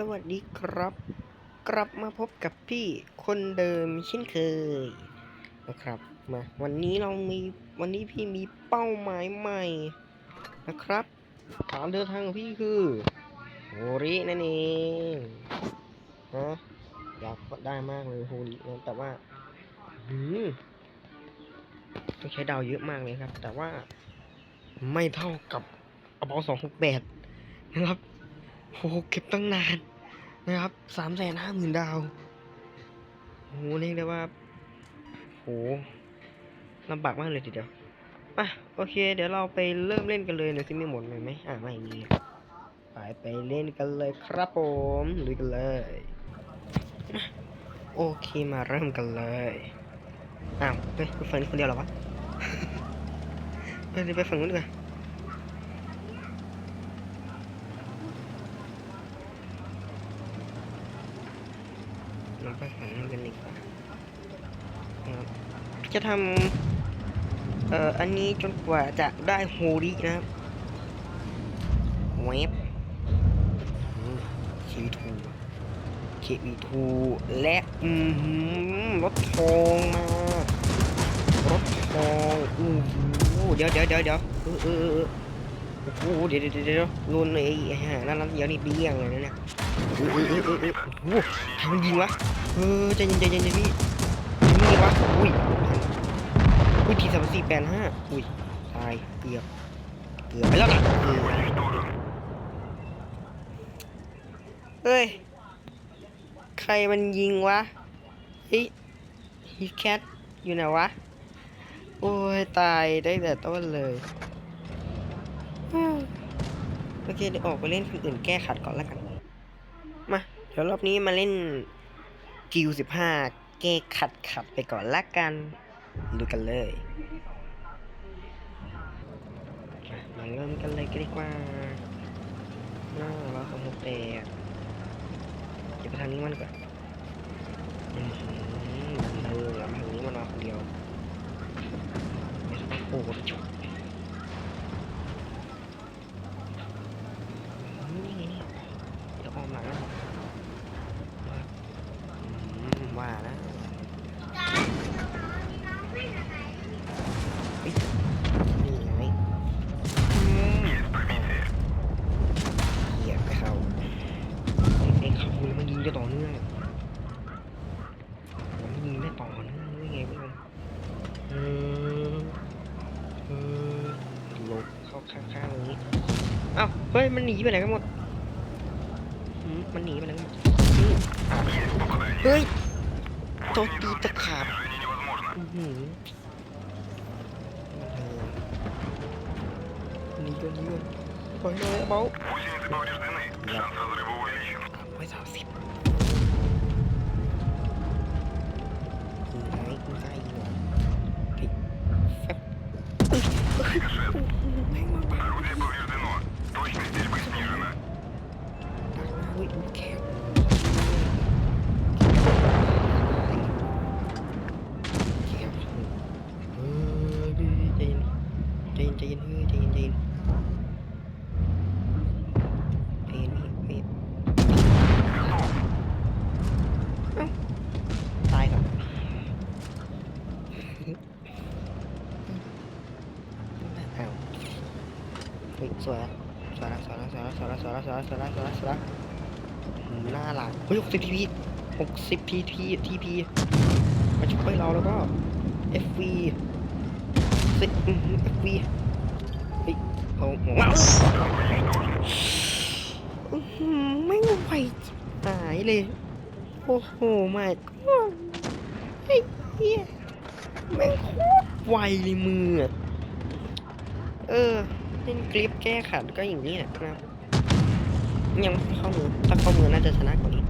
สวัสดีครับ กลับมาพบกับพี่คนเดิมเช่นเคยนะครับมาวันนี้เรามีวันนี้พี่มีเป้าหมายใหม่นะครับการเดินทางของพี่คือโฮรินั่นเองนะอยากได้มากเลยโฮรินะแต่ว่าหืมต้องใช้ดาวเยอะมากเลยครับ แต่ว่าไม่เท่ากับกระเป๋าสองหกแปดนะครับโหเก็บตั้งนาน นะครับสามแสนห้าหมื่นดาวโหเรียกได้ว่าโหลำบากมากเลยทีเดียวอะโอเค เดี๋ยวเราไปเริ่มเล่นกันเลยหน่อยสิไม่หมดเลยไหมอะไม่มีไปไปเล่นกันเลยครับผมลุยกันเลย โอเคมาเริ่มกันเลยอ้าวเฮ้ยไปฝั่งนี้คนเดียวหรอวะเฮ้ยเดี๋ยวไปฝั่งนู้นดีกว่า เราไปฝั่งนู้นกันดีกว่าจะทำเอ่ออันนี้จนกว่าจะได้โฮรินะครับเว็บคีทูเคีทูและอือหือรถทองมารถทองอู้เดี๋ยวเดี๋ยวเดี๋ยวเดี๋ยวเออเออ โอ้โหเดี๋ยวเดี๋ยวเดี๋ยวรุนเลยไอ้ห่านั่นนั่นเดี๋ยวนี่เบี้ยงเลยนะเนี่ยเออเออเออเออเออโอ้โหใครมันยิงวะเออใจเย็นใจเย็นใจพี่ยิงวะอุ้ยอุ้ยทีสามสี่แปดห้าอุ้ยตายเกือบเกือบไปแล้วนะเออเฮ้ยใครมันยิงวะเฮ้ยฮิแคทอยู่ไหนวะโอ้ยตายได้แต่ต้นเลย โอเคเดี๋ยวออกไปเล่นคนอื่นแก้ขัดก่อนแล้วกัน มาเดี๋ยวรอบนี้มาเล่นกิวสิบห้าเก้ขัดขัดไปก่อนละกัน ดูกันเลย มาเริ่มกันเลยกันดีกว่าหน้าเราสมุกแตกเดี๋ยวไปทางนี้มันกว่าอือหือเออเอาทางนี้มันมาคนเดียวไม่ต้องโอ้โหจุกอืมนี่ไงเนี่ยเดี๋ยวออมหลังนะ อืมว่านะเฮ้ยนี่ไงอืมเหยียบไปเข้าเอ็งเข้าแล้วมันยิงได้ต่อเนื่องมันยิงได้ต่อเนื่องได้ไงพี่ผมเออเออหลบเข้างๆนี้อ้าเฮ้ยมันหนีไปไหนกันหมดมันหนีไปไหนกันหมดเฮ้ยโตตีตะขาบอืมนี่ก็นี่ก็ปล่อยเลยเบาไม่สามสิบยิงไหยิงได้อผิแฟบ Wait, we can't. เฮ้ยใจเย็นใจเย็นใจเย็นเฮ้ยใจเย็นใจเย็นใจเย็นพี่ใจเย็นเอ้ยตายครับอ้าวเฮ้ยสวยแล้ว สวยละสวยละสวยละสวยละสวยละสวยละสวยละสวยละสวยละหน้าหลังเฮ้ยหกสิบทีพีหกสิบทีทีทีพีมาช่วยเราแล้วก็ FV สิอืม FV เฮ้ยเอาหัวมาอื้อหือไม่ไหวจิบหายเลย โอ้โหไม่ก็ไอ้เหี้ยแม่งโคตรไวเลยมือ เออ เล่นคลิปแก้ขัดก็อย่างนี้แหละครับ ยังเข้ามือถ้าเข้ามือน่าจะชนะกว่านี้